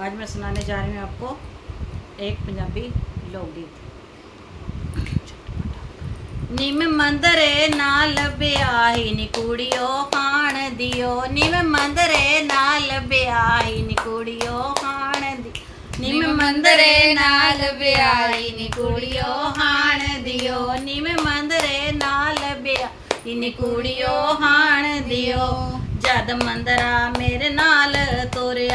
आज मैं सुनाने जा रही हूँ आपको एक पंजाबी लोकगीत ਨਿਮ ਮੰਦਰੇ ਨਾ ਲੱਭਿਆ ਹੀ ਨੀ ਕੁੜੀਓ ਹਾਣ ਦਿਓ ਨਿਮ ਮੰਦਰੇ ਨਾ ਲੱਭਿਆ ਹੀ ਨੀ ਕੁੜੀਓ ਹਾਣ ਦੀ ਨਿਮ ਮੰਦਰੇ ਨਾਲ ਵਿਆਹੀ ਨੀ ਕੁੜੀਓ ਹਾਣ ਦਿਓ ਨਿਮ ਮੰਦਰੇ ਨਾਲ ਵਿਆਹੀ ਨੀ ਕੁੜੀਓ ਹਾਣ ਦਿਓ ਜਦ ਮੰਦਰਾ ਮੇਰੇ ਨਾਲ ਤੋਰਿਆ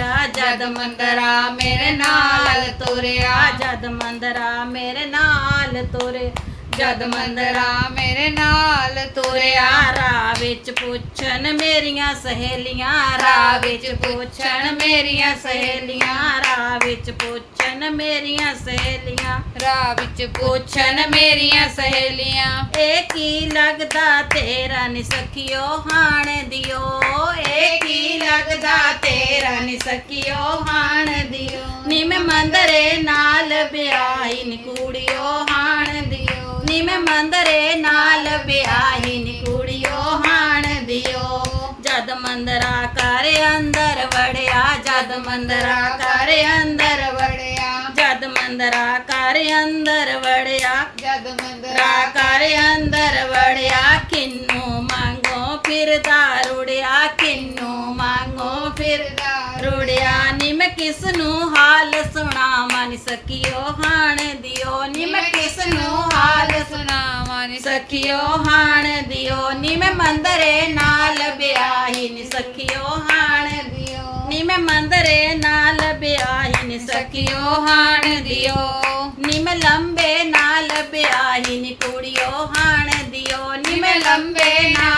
ਜਦ ਮੰਦਰਾ ਮੇਰੇ ਨਾਲ ਤੋਰਿਆ ਜਦ ਮੰਦਰਾ ਮੇਰੇ ਨਾਲ ਤੋਰੇ ਜਦ ਮੰਦਰਾ ਮੇਰੇ ਨਾਲ ਤੁਰਿਆ, ਰਾਹ ਵਿੱਚ ਪੁੱਛਣ ਮੇਰੀਆਂ ਸਹੇਲੀਆਂ, ਰਾਹ ਵਿੱਚ ਪੁੱਛਣ ਮੇਰੀਆਂ ਸਹੇਲੀਆਂ, ਰਾਹ ਵਿੱਚ ਪੁੱਛਣ ਮੇਰੀਆਂ ਸਹੇਲੀਆਂ, ਰਾਹ ਵਿੱਚ ਪੁੱਛਣ ਮੇਰੀਆਂ ਸਹੇਲੀਆਂ। ਇਹ ਕੀ ਲੱਗਦਾ ਤੇਰਾ ਨੀ ਸਖਿਓ, ਹਾਣ ਦਿਓ? ਇਹ ਕੀ ਲੱਗਦਾ ਤੇਰਾ ਨੀ ਸਖਿਓ, ਹਾਣ ਦਿਓ? ਨੀ ਮੈਂ ਮੰਦਰੇ ਨਾਲ ਵਿਆਹੀ ਨੀ ਕੁੜੀਓ ਮੰਦਰੇ ਨਾਲ ਵਿਆਹੀ ਨੀ ਕੁੜੀਓ ਹਾਣ ਦਿਓ। ਜਦ ਮੰਦਰਾ ਕਰ ਅੰਦਰ ਵੜਿਆ ਜਦ ਮੰਦਰਾ ਕਰ ਅੰਦਰ ਵੜਿਆ। ਜਦ ਮੰਦਰਾ ਕਰ ਅੰਦਰ ਵੜਿਆ ਜਦ ਮੰਦਰਾ ਕਰ ਅੰਦਰ ਕਿਸ ਨੂੰ ਹਾਲ ਸੁਣਾਵਾਂ ਨੀ ਸਕੀਓ ਹਾਣ ਦਿਓ ਨੀ ਮੈਂ ਕਿਸ ਨੂੰ ਹਾਲ ਸੁਣਾਵਾਂ ਨੀ ਸਖਿਓ ਹਾਣ ਦਿਓ ਨੀ ਮੈਂ ਮੰਦਰੇ ਨਾਲ ਵਿਆਹੀ ਨੀ ਸਖਿਓ ਹਾਣ ਦਿਓ। ਨੀ ਮੈਂ ਮੰਦਰੇ ਨਾਲ ਵਿਆਹੀ ਨੀ ਸਖਿਓ ਹਾਣ ਦਿਓ। ਨੀ ਮੈਂ ਲੰਬੇ ਨਾਲ ਵਿਆਹੀ ਨੀ ਕੁੜੀਓ ਹਾਣ ਦਿਓ। ਨੀ ਮੈਂ ਲੰਬੇ ਨਾਲ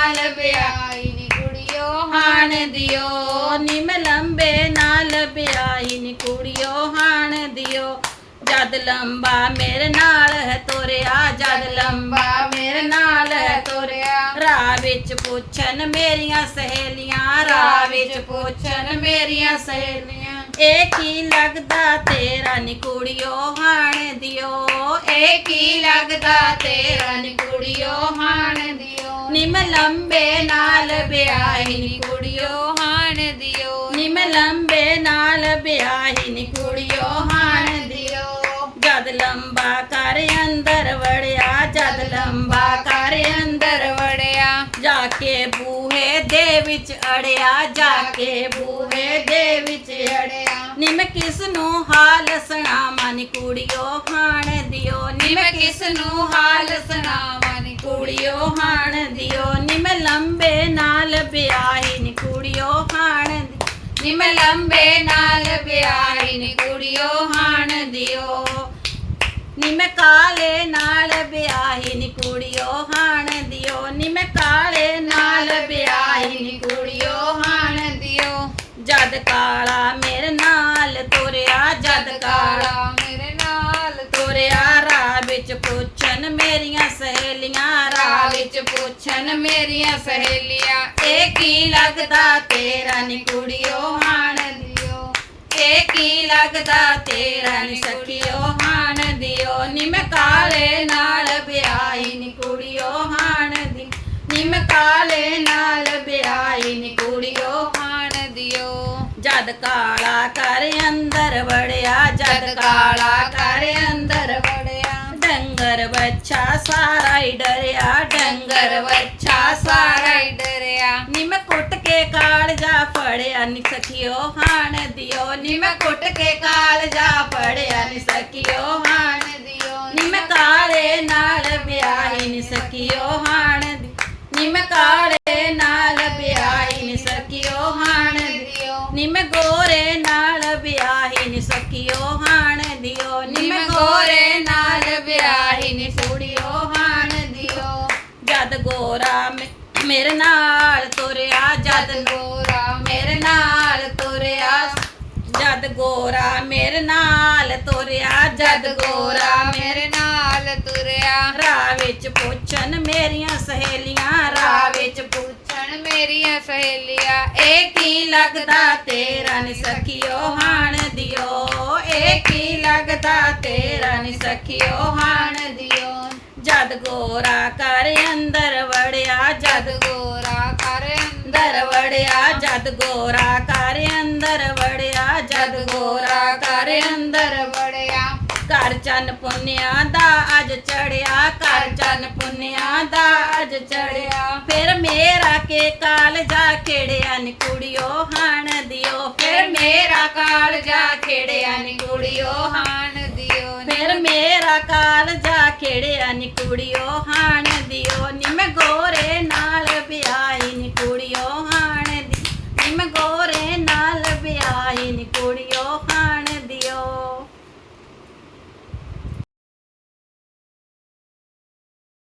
ਜਦ ਲੰਬਾ ਮੇਰੇ ਨਾਲ ਹੈ ਤੋਰਿਆ ਜਦ ਲੰਬਾ ਮੇਰੇ ਨਾਲ ਹੈ ਤੋਰਿਆ। ਰਾਹ ਵਿੱਚ ਪੁੱਛਣ ਮੇਰੀਆਂ ਸਹੇਲੀਆਂ ਰਾਹ ਵਿੱਚ ਪੁੱਛਣ ਮੇਰੀਆਂ ਸਹੇਲੀਆਂ। ਇਹ ਕੀ ਲੱਗਦਾ ਤੇਰਾ ਨੀ ਕੁੜੀਓ ਹਾਣ ਦਿਓ? ਇਹ ਕੀ ਲੱਗਦਾ ਤੇਰਾ ਨੀ ਕੁੜੀਓ ਹਾਣ ਦਿਓ? ਨੀ ਮੈਂ ਲੰਬੇ ਨਾਲ ਵਿਆਹੀ ਨੀ ਕੁੜੀਓ ਹਾਣ ਦਿਓ। ਨੀ ਮੈਂ ਲੰਬੇ ਨਾਲ ਵਿਆਹੀ ਨੀ ਕੁੜੀਓ ਲੰਬਾ ਕਰ ਅੰਦਰ ਵੜਿਆ, ਜਾ ਕੇ ਬੂਹੇ ਦੇ ਵਿੱਚ ਅੜਿਆ, ਜਾ ਕੇ ਬੂਹੇ ਦੇ ਵਿੱਚ ਅੜਿਆ। ਨੀ ਕਿਸ ਨੂੰ ਹਾਲ ਸੁਣਾਵਾਂ ਨੀ ਕੁੜੀਓ ਹਾਣ ਦਿਓ। ਨਿਮ ਕਿਸ ਨੂੰ ਹਾਲ ਸੁਣਾਵਾਂ ਨੀ ਕੁੜੀਓ ਹਾਣ ਦਿਓ। ਨੀ ਲੰਬੇ ਨਾਲ ਵਿਆਹੀ ਨੀ ਕੁੜੀਓ ਹਾਣ ਦੀ ਨੀ ਲੰਬੇ ਨਾਲ ਵਿਆਹੀ ਨੀ ਕੁੜੀਓ ਹਾਣ ਦਿਓ। ਨੀ ਮੈਂ ਕਾਲੇ ਨਾਲ ਵਿਆਹੀ ਨੀ ਕੁੜੀਓ ਹਾਣ ਦਿਓ। ਨੀ ਮੈਂ ਕਾਲੇ ਨਾਲ ਵਿਆਹੀ ਨੀ ਕੁੜੀਓ ਹਾਣ ਦਿਓ। ਜਦ ਕਾਲਾ ਮੇਰੇ ਨਾਲ ਤੁਰਿਆ, ਜਦ ਕਾਲਾ ਮੇਰੇ ਨਾਲ ਤੁਰਿਆ, ਰਾਹ ਵਿੱਚ ਪੁੱਛਣ ਮੇਰੀਆਂ ਸਹੇਲੀਆਂ, ਰਾਹ ਵਿੱਚ ਪੁੱਛਣ ਮੇਰੀਆਂ ਸਹੇਲੀਆਂ, ਇਹ ਕੀ ਲੱਗਦਾ ਤੇਰਾ ਨੀ ਕੁੜੀਓ ਹਾਣ ਦਿਓ? ਇਹ ਕੀ ਲੱਗਦਾ ਤੇਰਾ ਨੀ ਸਖੀਓ ਹਾਣ ਦਿਓ ਨੀ ਮੈਂ ਕਾਲੇ ਨਾਲ ਵਿਆਹੀ ਨੀ ਕੁੜੀਓ ਹਾਣ ਦੀ ਨੀ ਮੈਂ ਕਾਲੇ ਨਾਲ ਵਿਆਹੀ ਨੀ ਕੁੜੀਓ ਹਾਣ ਦਿਓ ਜਦ ਕਾਲਾ ਕਰ ਅੰਦਰ ਵੜਿਆ ਜਦ ਕਾਲਾ ਕਰ ਅੰਦਰ ਵੜਿਆ। ਡੰਗਰ ਬੱਚਾ ਸਾਰਾ ਹੀ ਡਰਿਆ ਡੰਗਰ ਬੱਚਾ ਸਾਰਾ ਹੀ ਡਰਿਆ। ਨੀ ਮੈਂ ਕੁੱਟ ਕੇ ਕਾਲਜਾ ਫੜਿਆ ਨੀ ਸਖਿਓ ਹਾਣ ਦਿਓ ਨੀ ਮੈਂ ਕੁੱਟ ਕੇ ਕਾਲਜਾ ਫੜਿਆ ਨੀ ਸਖਿਓ ਦੀ ਦਿਓ ਨੀ ਮੈਂ ਗੋਰੇ ਨਾਲ ਵਿਆਹੀ ਨੀ ਸਖਿਓ ਹਾਣ ਦਿਓ। ਨੀ ਮੈਂ ਗੋਰੇ ਨਾਲ ਵਿਆਹੀ ਨੀ ਕੁੜੀਓ ਹਾਣ ਦਿਓ। ਜਦ ਗੋਰਾ ਮੇਰੇ ਨਾਲ ਤੁਰਿਆ ਜਦ ਗੋਰਾ ਮੇਰੇ ਨਾਲ ਤੁਰਿਆ ਜਦ ਗੋਰਾ ਮੇਰੇ ਨਾਲ ਤੁਰਿਆ ਜਦ ਗੋਰਾ ਮੇਰੇ ਮੇਰੇ ਨਾਲ ਤੁਰਿਆ। ਰਾਹ ਵਿੱਚ ਪੁੱਛਣ ਮੇਰੀਆਂ ਸਹੇਲੀਆਂ ਰਾਹ ਵਿੱਚ ਪੁੱਛਣ ਮੇਰੀਆਂ ਸਹੇਲੀਆਂ ਇਹ ਕੀ ਲੱਗਦਾ ਤੇਰਾ ਨੀ ਸਖਿਓ ਹਾਣ ਦਿਓ। ਇਹ ਕੀ ਲੱਗਦਾ ਤੇਰਾ ਨੀ ਸਖਿਓ ਹਾਣ ਦਿਓ। ਜਦ ਗੋਰਾ ਕਰ ਅੰਦਰ ਵੜਿਆ ਜਦ ਗੋਰਾ ਕਰ ਅੰਦਰ ਵੜਿਆ ਜਦ ਗੋਰਾ ਕਰ ਅੰਦਰ ਵੜਿਆ ਜਦ ਗੋਰਾ ਅੰਦਰ ਵੜਿਆ ਘਰ ਚੰਨ ਪੁੰਨਿਆ ਦਾ ਅੱਜ ਚੜਿਆ ਘਰ ਚੰਨ ਪੁੰਨਿਆ ਦਾ ਅੱਜ ਚੜਿਆ। ਫਿਰ ਮੇਰਾ ਕੇ ਕਾਲ ਜਾ ਖੇੜਿਆ ਨੀ ਕੁੜੀਓ ਹਾਣ ਦਿਓ। ਫਿਰ ਮੇਰਾ ਕਾਲ ਜਾ ਖੇੜਿਆ ਨੀ ਕੁੜੀਓ ਹਾਣ ਦਿਓ ਫਿਰ ਮੇਰਾ ਕਾਲ ਜਾ ਖੇੜਿਆ ਨੀ ਕੁੜੀਓ ਹਾਣ ਦਿਓ। ਨੀ ਗੋਰੇ ਨਾਲ ਵਿਆਹੀ ਨੀ ਕੁੜੀਓ ਹਾਣ ਦਿਓ। ਨਿਮ ਗੋ